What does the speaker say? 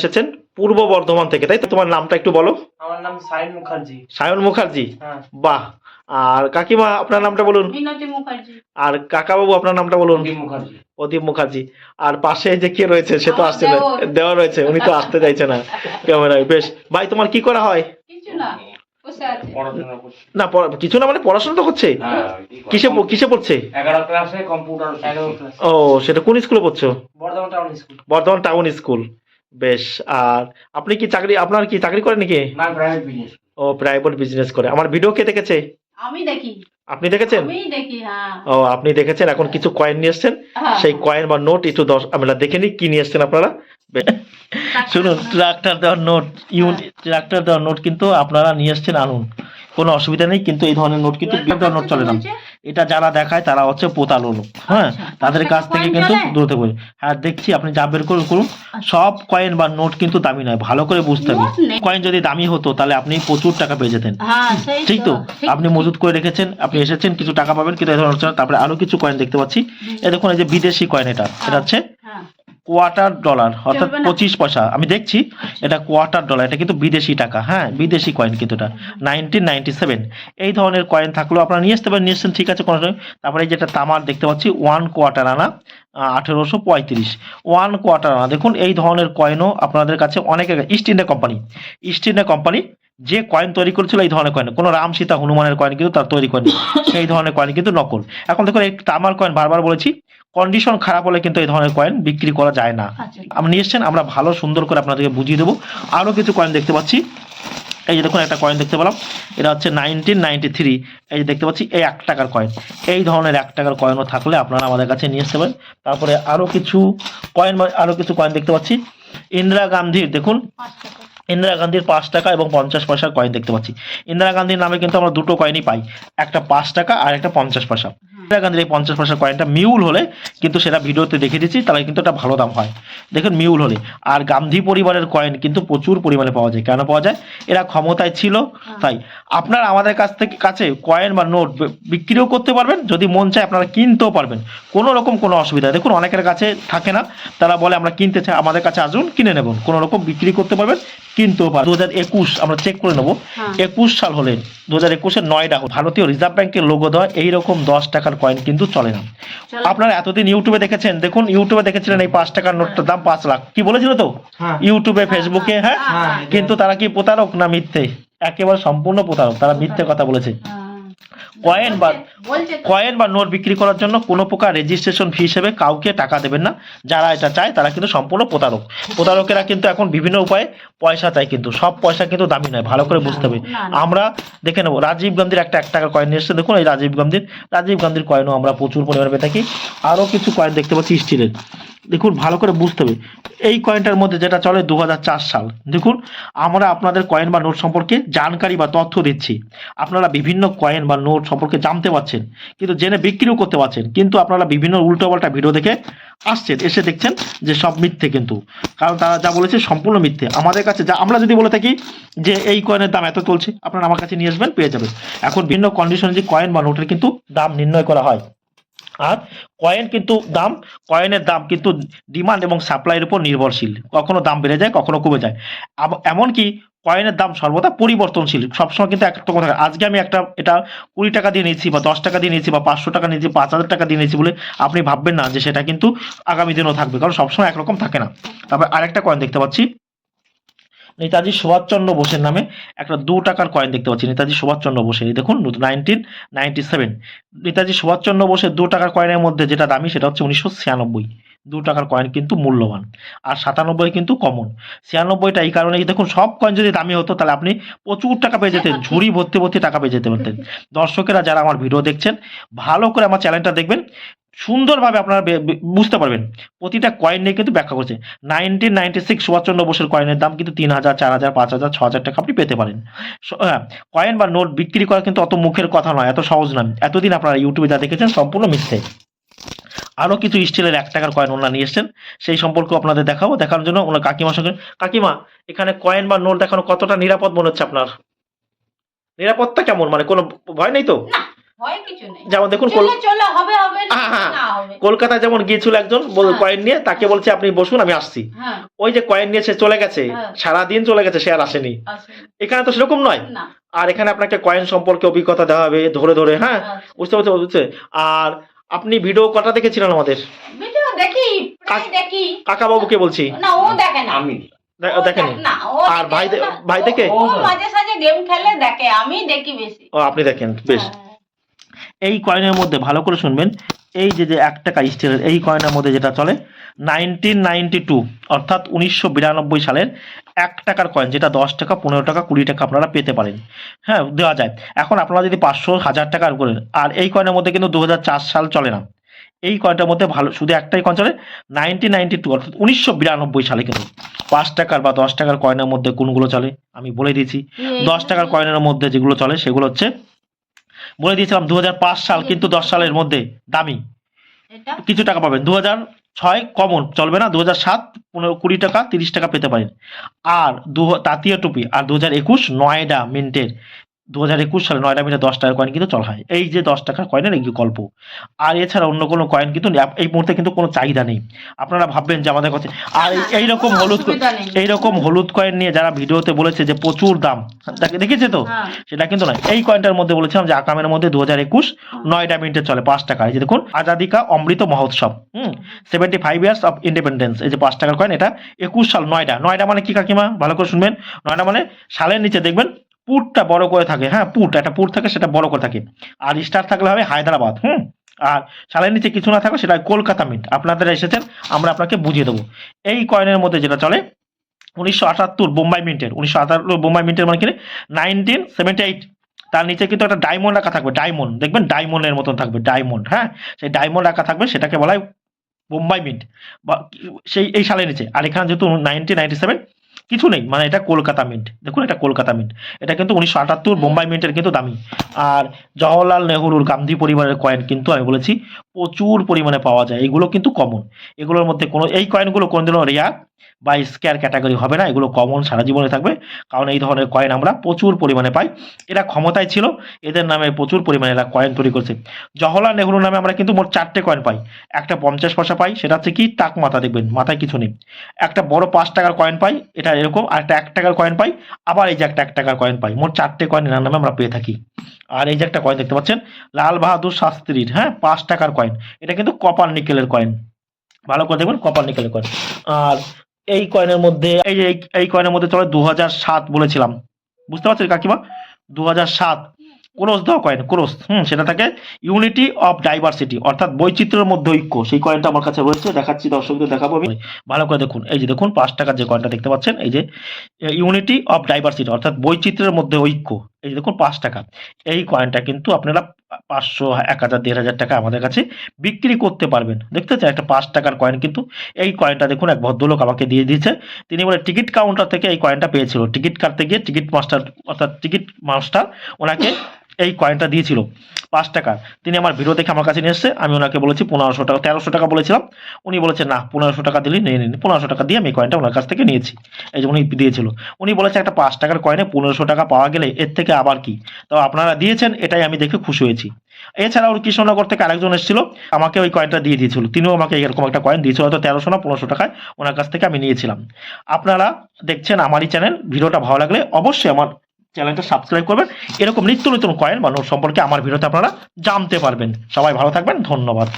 এসেছেন পূর্ব বর্ধমান থেকে তাই তো? তোমার নামটা একটু বলো। আমার নাম সায়ন মুখার্জি। সায়ন মুখার্জি? হ্যাঁ। বাহ! আর কাকিমা আপনার নামটা বলুন। আর কাকাবাবু আপনার নামটা বলুন। প্রদীপ মুখার্জি। আর পাশে যে কে রয়েছে সে তো আসছে না। দেওয়া রয়েছে উনি তো আসতে চাইছে না ক্যামেরায়। বেশ ভাই তোমার কি করা হয়? না বসে আছে। পড়াশোনা করছি। না পড়া- কিছু না মানে পড়াশোনা তো করছে হ্যাঁ কিসে কিসে পড়ছে? এগারো ক্লাসে কম্পিউটার এগারো ক্লাস। ও সেটা কোন স্কুলে পড়ছো? Bardhaman town school. Bardhaman town school. বেশ আর আপনি কি চাকরি আপনার কি চাকরি করেন নাকি? প্রাইভেট বিজনেস ও প্রাইভেট বিজনেস করে। আমার ভিডিও কে দেখেছে? আমি দেখি। আপনি দেখেছেন? হ্যাঁ। ও আপনি দেখেছেন এখন কিছু কয়েন নিয়ে এসছেন। হ্যাঁ। সেই কয়েন বা নোট একটু দশ আমরা দেখে নিই কি নিয়ে এসছেন আপনারা। শুনুন ট্রাক্টর দেওয়ার নোট ইউন ট্রাক্টর দেওয়ার নোট কিন্তু আপনারা নিয়ে এসছেন আনুন। কোনো অসুবিধা নেই কিন্তু এই ধরনের নোট কিন্তু নোট চলে না। এটা যারা দেখায় তারা হচ্ছে পোতালো লোক হ্যাঁ? আচ্ছা, তাদের কাছ থেকে কিন্তু? দূরতে করে হ্যাঁ দেখছি আপনি যা বের করুন করুন। সব কয়েন বা নোট কিন্তু দামি নয় ভালো করে বুঝতে হবে। কয়েন যদি দামি হতো তাহলে আপনি প্রচুর টাকা পেয়ে যেতেন। হ্যাঁ ঠিক তো? আপনি মজুত করে রেখেছেন আপনি এসেছেন কিছু টাকা পাবেন কিন্তু এই ধরনের তারপরে আরও কিছু কয়েন দেখতে পাচ্ছি। এ দেখুন এই যে বিদেশি কয়েন এটা এটা হচ্ছে হ্যাঁ কোয়ার্টার ডলার অর্থাৎ পঁচিশ পয়সা। আমি দেখছি এটা কোয়ার্টার ডলার এটা কিন্তু বিদেশি টাকা হ্যাঁ? বিদেশি কয়েন কিন্তু এটা। নাইনটিন নাইনটি সেভেন এই ধরনের কয়েন থাকলেও আপনারা নিয়ে আসতে পারেন নিয়ে এসছেন ঠিক আছে কোনো তারপরে যেটা তামার দেখতে পাচ্ছি ওয়ান কোয়ার্টার আনা আঠেরোশো পঁয়ত্রিশ। ওয়ান কোয়ার্টার আনা। দেখুন এই ধরনের কয়েনও আপনাদের কাছে অনেক East India Company East India Company যে কয়েন তৈরি করেছিল এই ধরনের কয়েন কোনো রাম সীতা হনুমানের কয়েন কিন্তু তার তৈরি করেনি। সেই ধরনের কয়েন কিন্তু নকল। এখন দেখুন এই তামার কয়েন বারবার বলেছি কন্ডিশন খারাপ হলে কিন্তু এই ধরনের কয়েন বিক্রি করা যায় না। আচ্ছা। আপনি নিয়ে এসছেন আমরা ভালো সুন্দর করে আপনাদেরকে বুঝিয়ে দেবো। আরও কিছু কয়েন দেখতে পাচ্ছি। এই যে দেখুন একটা কয়েন দেখতে পেলাম। এটা হচ্ছে নাইনটিন নাইনটি থ্রি এই যে দেখতে পাচ্ছি এই এক টাকার কয়েন এই ধরনের এক টাকার কয়েনও থাকলে আপনারা আমাদের কাছে নিয়ে আসতে পারেন। তারপরে আরও কিছু কয়েন আরও কিছু কয়েন দেখতে পাচ্ছি। ইন্দিরা গান্ধীর দেখুন। ইন্দিরা গান্ধীর পাঁচ টাকা এবং পঞ্চাশ পয়সার কয়েন দেখতে পাচ্ছি। ইন্দিরা গান্ধীর নামে কিন্তু আমরা দুটো কয়েনই পাই। একটা পাঁচ টাকা আর একটা পঞ্চাশ পয়সা। ইন্দিরা গান্ধীর এই পঞ্চাশ পয়সার কয়েনটা মিউল হলে কিন্তু সেটা ভিডিওতে দেখে দিচ্ছি তাহলে কিন্তু এটা ভালো দাম হয়। দেখুন মিউল হলে। আর গান্ধী পরিবারের কয়েন কিন্তু প্রচুর পরিমাণে পাওয়া যায়। কেন পাওয়া যায়? এরা ক্ষমতায় ছিল তাই। আপনারা আমাদের কাছ থেকে কাছে কয়েন বা নোট বিক্রিও করতে পারবেন যদি মন চায় আপনারা কিনতেও পারবেন। কোনো রকম কোনো অসুবিধা দেখুন অনেকের কাছে থাকে না তারা বলে আমরা কিনতে চাই আমাদের কাছে আসুন কিনে নেবেন কোনো রকম বিক্রি করতে পারবেন কিনতেও পারবেন। দু হাজার একুশ আমরা চেক করে নেব। হ্যাঁ। একুশ সাল হলে দু হাজার একুশের নয়টা ভারতীয় রিজার্ভ ব্যাংকের লোগো দেওয়া এইরকম দশ টাকার কয়েন কিন্তু চলে না। আপনারা এতদিন ইউটিউবে দেখেছেন দেখুন ইউটিউবে দেখেছিলেন এই পাঁচ টাকার নোটটার দাম পাঁচ লাখ। কি বলেছিল তো? হ্যাঁ। ইউটিউবে ফেসবুকে হ্যাঁ? হ্যাঁ। কিন্তু তারা কি প্রতারক না মিথ্যে? একেবারে সম্পূর্ণ প্রতারক। তারা মিথ্যে কথা বলেছে। হ্যাঁ। কয়েন বা কয়েন বা নোট বিক্রি করার জন্য কোনো প্রকার রেজিস্ট্রেশন ফি হিসেবে কাউকে টাকা দেবেন না। যারা এটা চায় তারা কিন্তু সম্পূর্ণ প্রতারক। প্রতারকেরা কিন্তু এখন বিভিন্ন উপায়ে পয়সা চায় কিন্তু। সব পয়সা কিন্তু দামি নয় ভালো করে বুঝতে হবে। আমরা দেখে নেব রাজীব গান্ধীর একটা এক টাকার কয়েন এসছে। দেখুন এই রাজীব গান্ধীর রাজীব গান্ধীর কয়েনও আমরা প্রচুর পরিমাণে পেয়ে থাকি। আরও কিছু কয়েন দেখতে পাচ্ছি স্টিলের দেখুন, ভালো করে বুঝতে হবে। এই কয়েনটার মধ্যে যেটা চলে দু হাজার চার সাল। দেখুন, আমরা আপনাদের কয়েন বা নোট সম্পর্কে জানকারি বা তথ্য দিচ্ছি। আপনারা বিভিন্ন কয়েন বা নোট সম্পর্কে জানতে পারছেন, কিন্তু জেনে বিক্রিও করতে পারছেন, কিন্তু আপনারা বিভিন্ন উল্টোপাল্টা ভিডিও দেখে আসছেন, এসে দেখছেন যে সব মিথ্যে কিন্তু। কারণ তারা যা বলেছে সম্পূর্ণ মিথ্যে। আমাদের কাছে যা, আমরা যদি বলে থাকি যে এই কয়েনের দাম এত চলছে, আপনারা আমার কাছে নিয়ে আসবেন, পেয়ে যাবেন। এখন বিভিন্ন কন্ডিশনে যে কয়েন বা নোটের কিন্তু দাম নির্ণয় করা হয়। আর কয়েন কিন্তু দাম কয়েনের দাম কিন্তু ডিমান্ড এবং সাপ্লাইয়ের উপর নির্ভরশীল। কখনো দাম বেড়ে যায়, কখনো কমে যায়। এমনকি কয়েনের দাম সর্বদা পরিবর্তনশীল। সবসময় কিন্তু একটা কথা থাকে। আজকে আমি একটা, এটা কুড়ি টাকা দিয়ে নিয়েছি বা দশ টাকা দিয়ে নিয়েছি বা পাঁচশো টাকা নিয়েছি, পাঁচ হাজার টাকা দিয়ে নিয়েছি বলে আপনি ভাববেন না যে সেটা কিন্তু আগামী দিনও থাকবে, কারণ সবসময় একরকম থাকে না। তারপর আরেকটা কয়েন দেখতে পাচ্ছি। নেতাজি সুভাষচন্দ্র বোসের নামে একটা দু টাকার কয়েন দেখতে পাচ্ছি, নেতাজি সুভাষচন্দ্র বোসের। এই দেখুন nineteen ninety seven Netaji Subhash Chandra বোসের দু টাকার কয়েনের মধ্যে যেটা দামি সেটা হচ্ছে উনিশশো ছিয়ানব্বই। দু টাকার কয়েন কিন্তু মূল্যবান। আর সাতানব্বই কিন্তু কমন ছিয়ানব্বইটা এই কারণে দেখুন, সব কয়েন যদি দামি হতো, তাহলে আপনি প্রচুর টাকা পেয়ে যেতেন, ঝুড়ি ভর্তি ভর্তি টাকা পেয়ে যেতে পারতেন। দর্শকেরা যারা আমার ভিডিও দেখছেন, ভালো করে আমার চ্যানেলটা দেখবেন। সুন্দরভাবে আপনারা বুঝতে পারবেন। প্রতিটা কয়েন নিয়ে কিন্তু ব্যাখ্যা করছে। নাইনটিন নাইনটি সিক্স সুভাষচন্দ্র বোসের কয়েনের দাম কিন্তু তিন হাজার, চার হাজার, পাঁচ হাজার, ছ হাজার টাকা আপনি পেতে পারেন। হ্যাঁ কয়েন বা নোট বিক্রি করা কিন্তু অত মুখের কথা নয়, এত সহজ নয়। এতদিন আপনারা ইউটিউবে যা দেখেছেন সম্পূর্ণ মিথ্যে। আরও কিছু স্টিলের এক টাকার কয়েন ওনারা নিয়ে এসছেন, সেই সম্পর্কে আপনাদের দেখাবো, দেখানোর জন্য ওনার কাকিমার সঙ্গে কাকিমা, এখানে কয়েন বা নোট দেখানো কতটা নিরাপদ মনে হচ্ছে আপনার? নিরাপত্তা কেমন? মানে কোনো ভয় নেই তো? যেমন দেখুন চলে কল- চলে হবে হবে না হ্যাঁ, হ্যাঁ। কলকাতায় যেমন গিয়েছিল একজন হ্যাঁ। কয়েন নিয়ে তাকে বলছে আপনি বসুন আমি আসছি। হ্যাঁ। ওই যে কয়েন নিয়ে সে চলে গেছে হ্যাঁ। সারাদিন চলে গেছে সে আর আসেনি। এখানে তো সেরকম নয়। আর এখানে আপনাকে কয়েন সম্পর্কে অভিজ্ঞতা দেওয়া হবে ধরে ধরে হ্যাঁ? আচ্ছা। বুঝতে পারছ বুঝছে আর আপনি ভিডিও কটা দেখেছিলেন আমাদের? ভিডিও দেখি প্রায় কাক- দেখি। কাকা বাবুকে বলছি। না ও দেখে না। আমি দেখেনি দেখ- না। ও আর ভাই দেখে? ও মাঝে সাঝে গেম খেলে দেখে আমি দেখি বেশি। ও আপনি দেখেন বেশ। হ্যাঁ। এই কয়েনের মধ্যে ভালো করে শুনবেন এই যে যে এক টাকা স্টিলের এই কয়েনের মধ্যে যেটা চলে নাইনটিন নাইনটি টু অর্থাৎ উনিশশো বিরানব্বই সালের এক টাকার কয়েন যেটা দশ টাকা পনেরো টাকা কুড়ি টাকা আপনারা পেতে পারেন। হ্যাঁ দেওয়া যায়। এখন আপনারা যদি পাঁচশো হাজার টাকার করেন আর এই কয়েনের মধ্যে কিন্তু দু হাজার চার সাল চলে না। এই কয়েনটার মধ্যে ভালো শুধু একটাই কয়েন চলে নাইনটিন নাইনটি টু অর্থাৎ উনিশশো বিরানব্বই সালে কিন্তু পাঁচ টাকার বা দশ টাকার কয়েনের মধ্যে কোনগুলো চলে? আমি বলে দিয়েছি। দশ টাকার কয়েনের মধ্যে যেগুলো চলে সেগুলো হচ্ছে বলে দিয়েছিলাম দু হাজার পাঁচ সাল কিন্তু দশ সালের মধ্যে দামি। কিছু টাকা পাবেন। দু ছয় কমন চলবে না দু হাজার সাত পনেরো কুড়ি টাকা তিরিশ টাকা পেতে পারেন। আর দু তাঁতীয় টুপি আর দু হাজার একুশ নয়ডা মিন্টের। দু হাজার একুশ সালে নয়ডা মিন্টের দশ টাকার কয়েন কিন্তু চল হয়। এই যে দশ টাকার কয়েনের এই গল্প। আর এছাড়া অন্য কোনো কয়েন কিন্তু এই মুহূর্তে কিন্তু কোনো চাহিদা নেই। আপনারা ভাববেন যে আমাদের কাছে আর এইরকম হলুদ এইরকম হলুদ কয়েন নিয়ে যারা ভিডিওতে বলেছে যে প্রচুর দাম দেখ- দেখেছে তো? হ্যাঁ। সেটা কিন্তু নয়। এই কয়েনটার মধ্যে বলেছিলাম যে আকামের মধ্যে দু হাজার একুশ নয়টা মিনিটে চলে পাঁচ টাকা। এই যে দেখুন আজাদিকা অমৃত মহোৎসব। হুম? Seventy five years of independence এই যে পাঁচ টাকার কয়েন এটা একুশ সাল নয়টা নয়টা মানে কি কাকিমা? ভালো করে শুনবেন। নয়টা মানে সালের নিচে দেখবেন পুটটা বড় করে থাকে হ্যাঁ পুট, একটা পুট থাকে সেটা বড় করে থাকে। আর স্টার থাকলে হবে হায়দ্রাবাদ, হুম? আর সালের নিচে কিছু না থাকলে সেটা কলকাতা মিন্ট আপনাদের এসেছেন, আমরা আপনাকে বুঝিয়ে দেবো। এই কয়েনের মধ্যে যেটা চলে, উনিশশো আটাত্তর বোম্বাই মিন্টের উনিশশো আটাত্তর বোম্বাই মিন্টের মানে কি নাইনটিন সেভেন্টি এইট তার নিচে কিন্তু একটা ডায়মন্ড রাখা থাকবে ডায়মন্ড দেখবেন ডায়মন্ডের মতন থাকবে ডায়মন্ড হ্যাঁ? সেই ডায়মন্ড রাখা থাকবে, সেটাকে বলা হয় বোম্বাই মিন্ট বা, সেই, এই সালের নিচে। আর এখানে যেহেতু নাইনটিন নাইনটি সেভেন কিছু নেই মানে এটা কলকাতা মিন্ট দেখুন এটা কলকাতা মিন্ট এটা কিন্তু উনিশশো আটাত্তর বোম্বাই মিন্টের কিন্তু দামি। আর জওহরলাল নেহরুর গান্ধী পরিবারের কয়েন কিন্তু আমি বলেছি প্রচুর পরিমাণে পাওয়া যায়। এগুলো কিন্তু কমন এগুলোর মধ্যে কোনো এই কয়েনগুলো কোনোদিনও রেয়ার বা স্কেয়ার ক্যাটাগরি হবে না। এগুলো কমন সারা জীবনে থাকবে। কারণ এই ধরনের কয়েন আমরা প্রচুর পরিমাণে পাই। এরা ক্ষমতায় ছিল এদের নামে প্রচুর পরিমাণে এরা কয়েন তৈরি করছে। জওহরলাল নেহরুর নামে আমরা কিন্তু মোট চারটে কয়েন পাই। একটা পঞ্চাশ পয়সা পাই সেটা হচ্ছে কি টাক মাথা দেখবেন মাথায় কিছু নেই। একটা বড় পাঁচ টাকার কয়েন পাই এটা এরকম, আর একটা এক টাকার কয়েন পাই, আবার এই যে একটা এক টাকার কয়েন পাই। মোট চারটে কয়েন এনার নামে আমরা পেয়ে থাকি। আর এই যে একটা কয়েন দেখতে পাচ্ছেন, লাল বাহাদুর শাস্ত্রীর হ্যাঁ পাঁচ টাকার কয়েন এটা কিন্তু কপার নিকেলের কয়েন ভালো করে দেখবেন কপার নিকেলের কয়েন আর এই কয়েনের মধ্যে, এই যে এই- কয়েনের মধ্যে চলে দু হাজার সাত বলেছিলাম। বুঝতে পারছেন কাকিমা? দু হাজার সাত। ক্রোস দেওয়া কয়েন ক্রোস হুম, সেটা থাকে ইউনিটি অফ ডাইভার্সিটি অর্থাৎ বৈচিত্র্যের মধ্যে ঐক্য। সেই কয়েনটা আমার কাছে রয়েছে, দেখাচ্ছি দর্শকদের দেখাবো আমি। ভালো করে দেখুন, এই যে দেখুন, পাঁচ টাকার যে কয়েনটা দেখতে পাচ্ছেন, এই যে ইউনিটি অফ ডাইভার্সিটি অর্থাৎ বৈচিত্র্যের মধ্যে ঐক্য। এই দেখুন, পাঁচ টাকা। এই কয়েনটা কিন্তু আপনারা পাঁচশো, এক হাজার, দেড় হাজার টাকা আমাদের কাছে বিক্রি করতে পারবেন। দেখতে চাই, একটা পাঁচ টাকার কয়েন কিন্তু, এই কয়েনটা দেখুন, এক ভদ্রলোক আমাকে দিয়ে দিয়েছে। তিনি বলে, টিকিট কাউন্টার থেকে এই কয়েনটা পেয়েছিল। টিকিট কাটতে গিয়ে টিকিট মাস্টার, অর্থাৎ টিকিট মাস্টার ওনাকে এই কয়েনটা দিয়েছিল, পাঁচ টাকা তিনি আমার ভিডিও দেখে আমার কাছে নিয়ে এসছে, আমি ওনাকে বলেছি পনেরোশো টাকা, তেরোশো টাকা বলেছিলাম। উনি বলেছে, না, পনেরোশো টাকা দিলেই নিয়ে নিন পনেরোশো টাকা দিয়ে আমি কয়েনটা ওনার কাছ থেকে নিয়েছি। এই যে উনি দিয়েছিল। উনি বলেছে, একটা পাঁচ টাকার কয়েনে পনেরোশো টাকা পাওয়া গেলে এর থেকে আবার কি? তো আপনারা দিয়েছেন, এটাই আমি দেখে খুশি হয়েছি। এছাড়াও কৃষ্ণনগর থেকে আরেকজন এসেছিল, আমাকে ওই কয়েনটা দিয়ে দিয়েছিল। তিনিও আমাকে এরকম একটা কয়েন দিয়েছিল, হয়তো তেরোশো না পনেরোশো টাকায় ওনার কাছ থেকে আমি নিয়েছিলাম। আপনারা দেখছেন আমারই চ্যানেল ভিডিওটা ভালো লাগলে অবশ্যই আমার চ্যানেলটা সাবস্ক্রাইব করবেন। এরকম নিত্য নতুন কয়েন বা নোট সম্পর্কে আমার ভিডিওতে আপনারা জানতে পারবেন। সবাই ভালো থাকবেন। ধন্যবাদ।